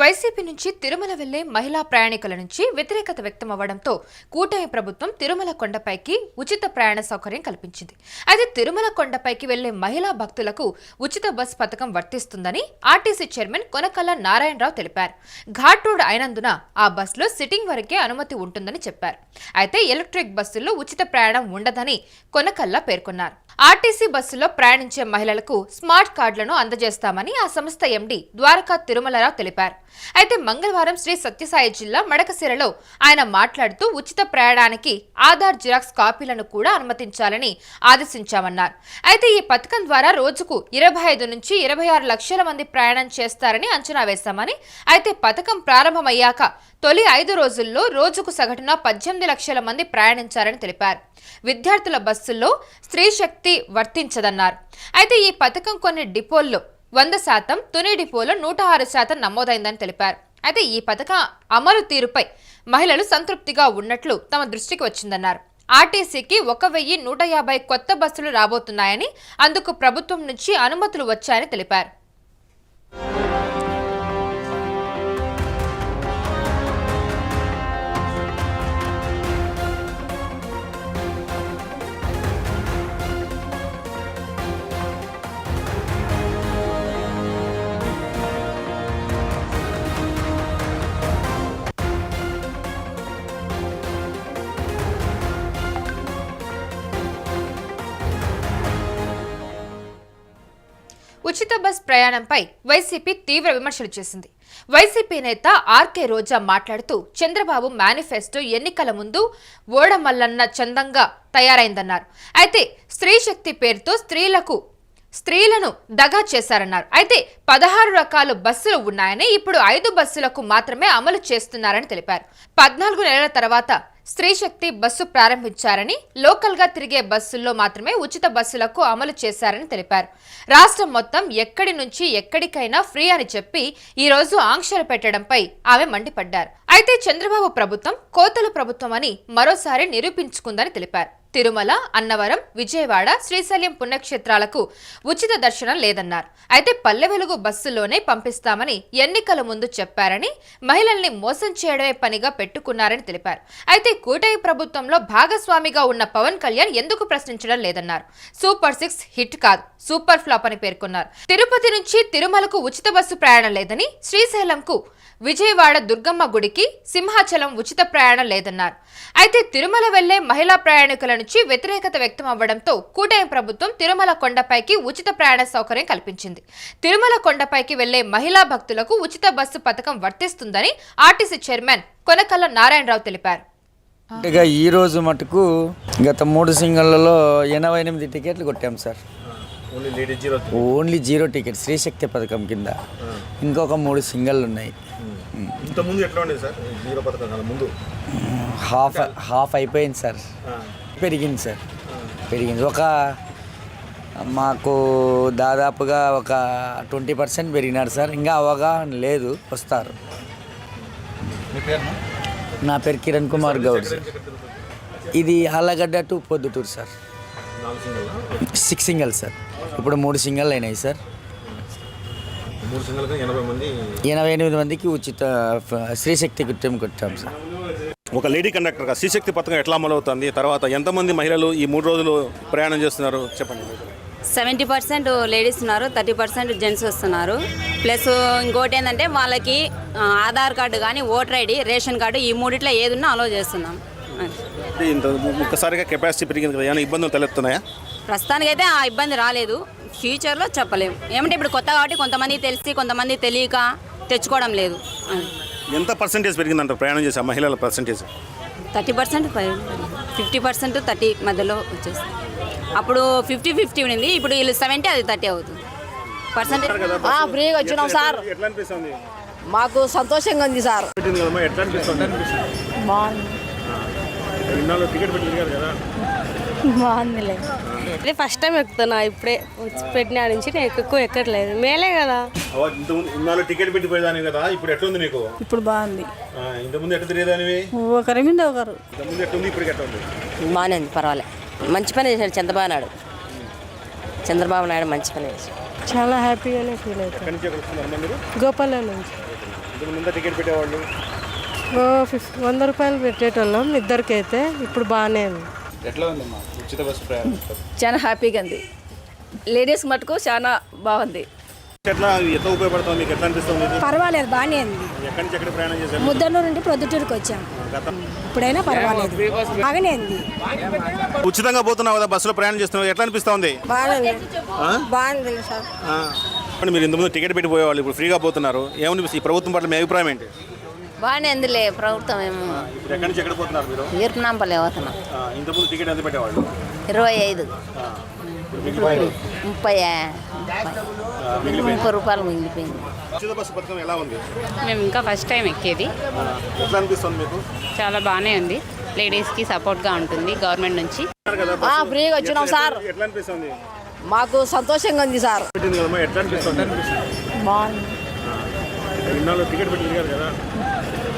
YCP నుంచి తిరుమల వెళ్ళే మహిళా ప్రయాణికుల నుంచి వ్యతిరేకత వ్యక్తం అవ్వడంతో కూటమి ప్రభుత్వం తిరుమల కొండపైకి ఉచిత ప్రయాణ సౌకర్యం కల్పించింది. అయితే తిరుమల కొండపైకి వెళ్ళే మహిళా భక్తులకు ఉచిత బస్ పథకం వర్తిస్తుందని ఆర్టీసీ చైర్మన్ కొనకల్ల నారాయణరావు తెలిపారు. ఘాట్ రోడ్ అయినందున ఆ బస్సులో సిట్టింగ్ వరకే అనుమతి ఉంటుందని చెప్పారు. అయితే ఎలక్ట్రిక్ బస్సుల్లో ఉచిత ప్రయాణం ఉండదని కొనకల్ల పేర్కొన్నారు. ఆర్టీసీ బస్సులో ప్రయాణించే మహిళలకు స్మార్ట్ కార్డులను అందజేస్తామని ఆ సంస్థ ఎండీ ద్వారకా తిరుమలరావు తెలిపారు. అయితే మంగళవారం శ్రీ సత్యసాయి జిల్లా మడకశిరలో ఆయన మాట్లాడుతూ ఉచిత ప్రయాణానికి ఆధార్ జిరాక్స్ కాపీలను కూడా అనుమతించాలని ఆదేశించామన్నారు. అయితే ఈ పథకం ద్వారా రోజుకు ఇరవై ఐదు నుంచి ఇరవై ఆరు లక్షల మంది ప్రయాణం చేస్తారని అంచనా వేశామని అయితే పథకం ప్రారంభమయ్యాక తొలి ఐదు రోజుల్లో రోజుకు సగటున పద్దెనిమిది లక్షల మంది ప్రయాణించారని తెలిపారు. విద్యార్థుల బస్సుల్లో స్త్రీ శక్తి వర్తించదన్నారు. అయితే ఈ పథకం కొన్ని డిపోల్లో వంద శాతం తుని డిపోలో నూట ఆరు శాతం నమోదైందని తెలిపారు. అయితే ఈ పథకం అమలు తీరుపై మహిళలు సంతృప్తిగా ఉన్నట్లు తమ దృష్టికి వచ్చిందన్నారు. ఆర్టీసీకి ఒక వెయ్యి నూట యాభై కొత్త బస్సులు రాబోతున్నాయని అందుకు ప్రభుత్వం నుంచి అనుమతులు వచ్చాయని తెలిపారు. ఉచిత బస్ ప్రయాణంపై వైసీపీ తీవ్ర విమర్శలు చేసింది. వైసీపీ నేత ఆర్కే రోజా మాట్లాడుతూ చంద్రబాబు మేనిఫెస్టో ఎన్నికల ముందు ఓడమల్లన్న చందంగా తయారైందన్నారు. అయితే స్త్రీ శక్తి పేరుతో స్త్రీలకు స్త్రీలను దగా చేశారన్నారు. అయితే పదహారు రకాల బస్సులు ఉన్నాయని ఇప్పుడు ఐదు బస్సులకు మాత్రమే అమలు చేస్తున్నారని తెలిపారు. పద్నాలుగు నెలల తర్వాత స్త్రీ శక్తి బస్సు ప్రారంభించారని లోకల్గా తిరిగే బస్సుల్లో మాత్రమే ఉచిత బస్సులకు అమలు చేశారని తెలిపారు. రాష్ట్రం మొత్తం ఎక్కడి నుంచి ఎక్కడికైనా ఫ్రీ అని చెప్పి ఈ రోజు ఆంక్షలు పెట్టడంపై ఆమె మండిపడ్డారు. అయితే చంద్రబాబు ప్రభుత్వం కోతల ప్రభుత్వం అని మరోసారి నిరూపించుకుందని తెలిపారు. తిరుమల అన్నవరం విజయవాడ శ్రీశైలం పుణ్యక్షేత్రాలకు ఉచిత దర్శనం లేదన్నారు. అయితే పల్లె వెలుగు బస్సులోనే పంపిస్తామని ఎన్నికల ముందు చెప్పారని మహిళల్ని మోసం చేయడమే పనిగా పెట్టుకున్నారని తెలిపారు. అయితే కూటమి ప్రభుత్వంలో భాగస్వామిగా ఉన్న పవన్ కళ్యాణ్ ఎందుకు ప్రశ్నించడం లేదన్నారు. సూపర్ సిక్స్ హిట్ కాదు సూపర్ ఫ్లాప్ అని పేర్కొన్నారు. తిరుపతి నుంచి తిరుమలకు ఉచిత బస్సు ప్రయాణం లేదని శ్రీశైలంకు విజయవాడ దుర్గమ్మ గుడికి సింహాచలం ఉచిత ప్రయాణం లేదన్నారు. అయితే తిరుమల వెళ్ళే మహిళా ప్రయాణికుల నుంచి వ్యతిరేకత వ్యక్తం అవ్వడంతో కూటమి ప్రభుత్వం తిరుమల కొండపైకి ఉచిత ప్రయాణ సౌకర్యం కల్పించింది. తిరుమల కొండపైకి వెళ్ళే మహిళా భక్తులకు ఉచిత బస్సు పథకం వర్తిస్తుందని ఆర్టీసీ చైర్మన్ కొనకల్ల నారాయణరావు తెలిపారు. ఇక ఈ రోజు మటుకు గత మూడు సింగళ్ళలో ఎనభై ఎనిమిది టికెట్లు కొట్టాం sir. Only ladies zero only zero ticket Shri Shakti పథకం కింద. ఇంకొక మూడు సింగళ్ళు ఉన్నాయి. ఎట్లా ఉండేది సార్? జీరో పథకం ముందు? హాఫ్ హాఫ్ అయిపోయింది సార్. పెరిగింది సార్. పెరిగింది. ఒక మాకు దాదాపుగా ఒక ట్వంటీ పర్సెంట్ పెరిగినారు సార్. ఇంకా అవగాహన లేదు వస్తారు. నా పేరు కిరణ్ కుమార్ గౌడ్ సార్ ఇది Allagadda to Proddatur sir. Six single sir. ఇప్పుడు మూడు సింగల్ అయినాయి సార్. మూడు ఎనభై మంది ఎనభై ఎనిమిది మందికి ఉచిత శ్రీశక్తి కుట్టం కొట్టాం సార్. ఒక లేడీ కండక్టర్గా శ్రీశక్తి పథకం ఎట్లా అమలు అవుతుంది తర్వాత ఎంతమంది మహిళలు ఈ మూడు రోజులు ప్రయాణం చేస్తున్నారు? చెప్పండి. సెవెంటీ పర్సెంట్ లేడీస్ ఉన్నారు థర్టీ పర్సెంట్ జెంట్స్ వస్తున్నారు. ప్లస్ ఇంకోటి ఏంటంటే వాళ్ళకి ఆధార్ కార్డు కానీ ఓటర్ ఐడి రేషన్ కార్డు ఈ మూడిట్లో ఏది ఉన్నా అలో చేస్తున్నాం. ఒక్కసారిగా కెపాసిటీ పెరిగింది కదా ఏమైనా ఇబ్బందులు తలెత్తున్నాయా? ప్రస్తుతానికైతే ఆ ఇబ్బంది రాలేదు. ఫ్యూచర్లో చెప్పలేము. ఏమంటే ఇప్పుడు కొత్త కాబట్టి కొంతమంది తెలిసి కొంతమంది తెలియక తెచ్చుకోవడం లేదు. ఎంత పర్సెంటేజ్ పెరిగిందంటారు ప్రయాణం చేసే మహిళల percentage thirty percent fifty percent thirty మధ్యలో వచ్చేస్తుంది అప్పుడు ఫిఫ్టీ ఫిఫ్టీ ఉండింది ఇప్పుడు వీళ్ళు సెవెంటీ అది థర్టీ అవుతుంది. పర్సెంటేజ్ ఆ, ఫ్రీగా వచ్చినాం సార్. మాకు సంతోషంగా ఉంది సార్. బాగుంది. ఇన్నాళ్ళు టికెట్ కదా. బాగుందిలే. ఇదే ఫస్ట్ టైం ఎక్కుతున్నా ఇప్పుడే వచ్చి పెట్టిన నుంచి నేను ఎక్కువ ఎక్కట్లేదు. మేలే కదా. ఇన్నాళ్ళు టికెట్ పెట్టి పోయేదాని కదా ఇప్పుడు ఎట్లుంది నీకు? ఇప్పుడు బాగుంది. ఆ, ఇంతకుముందు ఎట్లా తిరిగేదానివి? ఒకరి మీద ఒకరు. ఇంతకుముందు ఎట్లుంది ఇప్పుడు ఎట్లా ఉంది? బాగానే ఉంది పర్వాలే. మంచి పని చేశాడు చంద్రబాబు నాయుడు. చంద్రబాబు నాయుడు మంచి పని చేశాడు. చాలా హ్యాపీగానే ఫీల్ మీరు గోపాల నుంచి. ముందు టికెట్ పెట్టేవాళ్ళు. ఫిఫ్టీ వంద రూపాయలు పెట్టేటోళ్ళం ఇద్దరికైతే. ఇప్పుడు బాగానే ఉంది. ఎట్లా ఉందమ్మా ఉచిత బస్సు ప్రయాణం చాలా హ్యాపీగా ఉంది. లేడీస్ మటుకు చాలా బాగుంది. ఎట్లా ఎంత ఉపయోగపడుతుంది మీకు ఎట్లా అనిపిస్తుంది? పర్వాలేదు బాగానే ఉంది. ఎక్కడి నుంచి ఎక్కడ ప్రయాణం చేశారు? ముద్దనూరు నుండి ప్రొద్దుటూరుకి వచ్చాం. ఇప్పుడైనా పర్వాలేదు. బాగానే ఉంది. ఉచితంగా పోతున్నావు కదా బస్సులో ప్రయాణం చేస్తున్నావు. ఎట్లా అనిపిస్తుంది? బాగుంది? బాగుంది సార్. మీరు ఇంతకుముందు టికెట్ పెట్టి పోయేవాళ్ళు ఇప్పుడు ఫ్రీగా పోతున్నారు. ఏమనిపిస్తుంది? ఈ ప్రభుత్వం పట్ల మీ అభిప్రాయం ఏంటి? బాగానే ఉందిలే ప్రభుత్వం ఏమో. ఇప్పుడు ఎక్కడి నుంచి ఎక్కడ పోతున్నారు మీరు? వీర్పనాంపల్లి పోతున్నాం. ఆ, ఇంతకుముందు టికెట్ ఎంత పెట్టేవాళ్ళు? ఇరవై ఐదు. ఆ. ఇప్పుడు మిగిలిపోయింది. ముప్పై ముప్పై రూపాయలు మిగిలిపోయింది. ఉచిత బస్సు పథకం ఎలా ఉంది? మేము ఇంకా ఫస్ట్ టైం ఎక్కేది. ఆ, ఎట్లా అనిపిస్తుంది మీకు? చాలా బాగానే ఉంది. లేడీస్కి సపోర్ట్గా ఉంటుంది గవర్నమెంట్ నుంచి. కదా బస్సు. ఫ్రీగా వచ్చినాం ఎట్లా- సార్. ఎట్లా అనిపిస్తుంది? మాకు సంతోషంగా ఉంది సార్. పెట్టింది కదమ్మా ఎట్లా అనిపిస్తుంది? బాగుంది. ఇన్నాళ్ళు టికెట్ పెట్టుకుని కదా